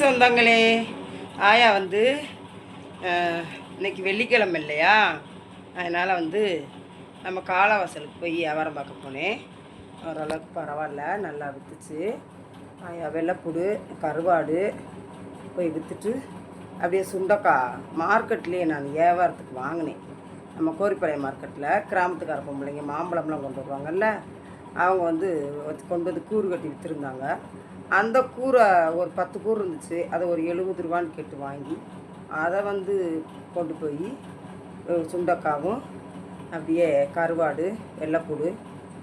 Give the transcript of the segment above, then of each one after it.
சொந்தங்களே ஆயா வந்து இன்னைக்கு வெள்ளிக்கிழமை இல்லையா? அதனால் வந்து நம்ம காலவாசலுக்கு போய் வியாபாரம் பார்க்க போனேன். ஓரளவுக்கு பரவாயில்ல நல்லா விற்றுச்சு ஆயா வெள்ளைப்புடு கருவாடு போய் விற்றுட்டு அப்படியே சுண்டக்காய் மார்க்கெட்லேயே நான் வியாபாரத்துக்கு வாங்கினேன். நம்ம கோரிப்பாளையம் மார்க்கெட்டில் கிராமத்துக்கார பொம்பளைங்க மாம்பழம்லாம் கொண்டு வருவாங்கல்ல அவங்க வந்து கொண்டு வந்து கூறு கட்டி விற்றுருந்தாங்க அந்த கூரை ஒரு பத்து கூறு இருந்துச்சு. அதை ஒரு எழுபது ரூபான்னு கேட்டு வாங்கி அதை வந்து கொண்டு போய் சுண்டக்காவும் அப்படியே கருவாடு வெள்ளைப்பூடு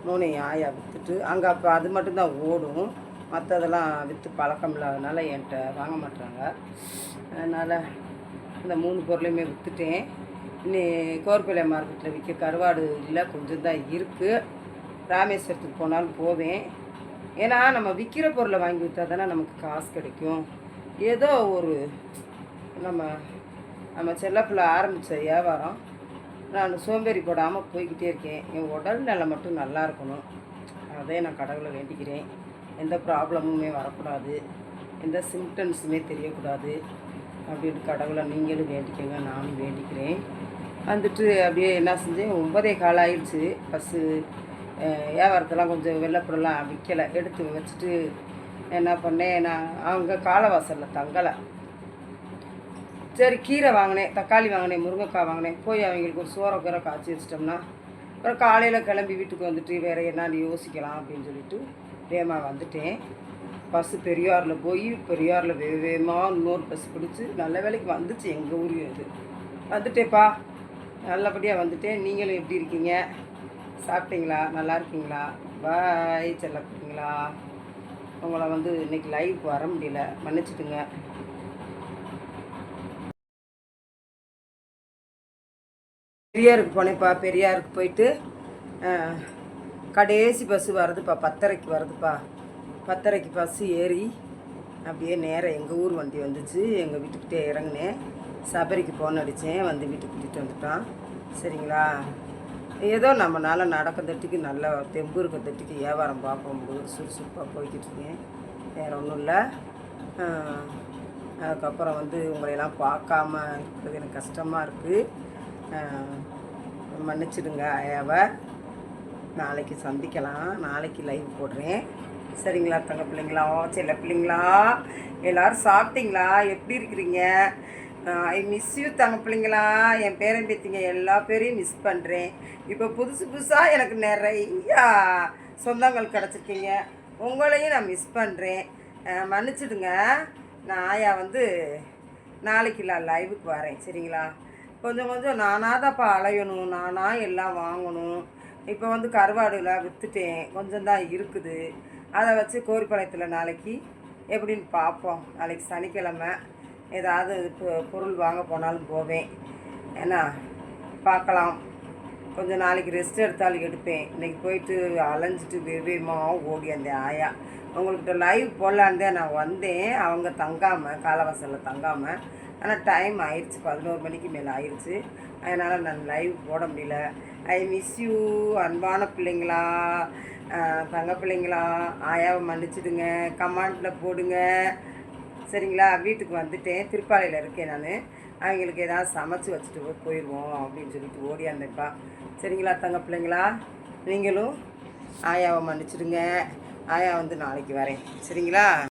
மூணையும் ஆயா விற்றுட்டு அங்கே அப்போ அது மட்டும்தான் ஓடும். மற்றதெல்லாம் விற்று பழக்கம் இல்லாதனால என்கிட்ட வாங்க மாட்டாங்க அதனால் இந்த மூணு பொருளையுமே விற்றுட்டேன் இன்னி கோர்பிலை மார்க்கெட்டில் விற்க கருவாடு இல்லை கொஞ்சம் தான் இருக்குது ராமேஸ்வரத்துக்கு போனாலும் போவேன். ஏன்னா நம்ம விற்கிற பொருளை வாங்கி விற்றா தானே நமக்கு காசு கிடைக்கும். ஏதோ ஒரு நம்ம நம்ம செல்லப்பிள்ளை ஆரம்பித்த வியாபாரம். நான் சோம்பேறி போடாமல் போய்கிட்டே இருக்கேன். என் உடல் நிலை மட்டும் நல்லா இருக்கணும். அதே நான் கடவுளை வேண்டிக்கிறேன். எந்த ப்ராப்ளமுமே வரக்கூடாது. எந்த சிம்டம்ஸுமே தெரியக்கூடாது. அப்படின்ட்டு கடவுளை நீங்களும் வேண்டிக்கங்க நானும் வேண்டிக்கிறேன். வந்துட்டு அப்படியே என்ன செஞ்சேன்? ஒன்பதே கால் ஆயிடுச்சு. பஸ்ஸு வியாபாரத்தெல்லாம் கொஞ்சம் வெள்ளைப்பொருள்லாம் விற்கலை எடுத்து வச்சுட்டு என்ன பண்ணேன் நான் அவங்க காலவாசலில் தங்கலை. சரி கீரை வாங்கினேன் தக்காளி வாங்கினேன் முருங்கைக்காய் வாங்கினேன். போய் அவங்களுக்கு ஒரு சோற கீரை காய்ச்சி வச்சிட்டோம்னா அப்புறம் காலையில் கிளம்பி வீட்டுக்கு வந்துட்டு வேறு என்னன்னு யோசிக்கலாம் அப்படின்னு சொல்லிட்டு வேகமாக வந்துட்டேன். பஸ்ஸு பெரியாரில் போய் பெரியாரில் வே வேகமாக இன்னொரு பஸ் பிடிச்சி நல்ல வேலைக்கு வந்துச்சு எங்கள் ஊர் இது. வந்துட்டேப்பா நல்லபடியாக வந்துட்டேன். நீங்களும் எப்படி இருக்கீங்க? சாப்பிட்டீங்களா? நல்லா இருக்கீங்களா? பாய் செல்லப்பீங்களா உங்களை வந்து இன்னைக்கு லைவ் வர முடியல. மன்னிச்சிட்டுங்க பெரியாருக்கு போனேன்ப்பா. பெரியாருக்கு போயிட்டு கடைசி பஸ்ஸு வருதுப்பா. பத்தரைக்கு வருதுப்பா. பத்தரைக்கு பஸ்ஸு ஏறி அப்படியே நேராக எங்கள் ஊர் வண்டி வந்துச்சு. எங்கள் வீட்டுக்கிட்டே இறங்கினேன். சபரிக்கு ஃபோன் அடித்தேன் வந்து வீட்டுக்கு கூட்டிகிட்டு வந்துட்டான். சரிங்களா? ஏதோ நம்மளால் நடக்க தட்டிக்கு நல்ல தெம்பு இருக்க தட்டிக்கு வியாபாரம் பார்ப்போம் சுறுசுறுப்பாக போய்கிட்டு இருக்கேன் வேறு ஒன்றும் இல்லை. அதுக்கப்புறம் வந்து உங்களையெல்லாம் பார்க்காம இருக்கிறது எனக்கு கஷ்டமாக இருக்குது மன்னிச்சிடுங்க ஐயாவை. நாளைக்கு சந்திக்கலாம். நாளைக்கு லைவ் போடுறேன். சரிங்களா தங்க பிள்ளைங்களா? சில பிள்ளைங்களா? எல்லோரும் சாப்பிட்டீங்களா? எப்படி இருக்கிறீங்க? ஐ மிஸ் யூ தங்க பிள்ளைங்களா? என் பேரன் பேத்திங்க எல்லா பேரையும் மிஸ் பண்ணுறேன் இப்போ புதுசு புதுசாக எனக்கு நிறையா சொந்தங்கள் கிடச்சிருக்கீங்க. உங்களையும் நான் மிஸ் பண்ணுறேன் மன்னிச்சிடுங்க. நான் ஆயா வந்து நாளைக்கு நான் லைவுக்கு வரேன் சரிங்களா? கொஞ்சம் கொஞ்சம் நானாக தான்ப்பா அலையணும். நானாக எல்லாம் வாங்கணும். இப்போ வந்து கருவாடுலாம் விற்றுட்டேன் கொஞ்சம் தான் இருக்குது. அதை வச்சு கோரிப்பாளையத்தில் நாளைக்கு எப்படின்னு பார்ப்போம். நாளைக்கு சனிக்கிழமை. ஏதாவது பொருள் வாங்க போனாலும் போவேன். ஏன்னா பார்க்கலாம். கொஞ்சம் நாளைக்கு ரெஸ்ட் எடுத்தாலும் எடுப்பேன். இன்றைக்கி போயிட்டு அலைஞ்சிட்டு வெவ்வேமாக ஓடி அந்த ஆயா. அவங்கள்கிட்ட லைவ் போடலான்னு நான் வந்தேன். அவங்க தங்காமல் காலவாசலில் தங்காமல் ஆனால் டைம் ஆயிடுச்சு பதினோரு மணிக்கு மேலே ஆயிடுச்சு அதனால் நான் லைவ் போட முடியல. ஐ மிஸ் யூ அன்பான பிள்ளைங்களா. தங்க பிள்ளைங்களா. ஆயாவை மன்னிச்சிடுங்க. கமாண்டில் போடுங்க. சரிங்களா? வீட்டுக்கு வந்துட்டேன். திருப்பாலையில் இருக்கேன் நான். அவங்களுக்கு ஏதாவது சமைச்சு வச்சுட்டு போயிடுவோம் அப்படின்னு சொல்லிட்டு ஓடியாந்தேன்ப்பா சரிங்களா தங்க பிள்ளைங்களா? நீங்களும் ஆயாவை மன்னிச்சிடுங்க. ஆயா வந்து நாளைக்கு வரேன். சரிங்களா?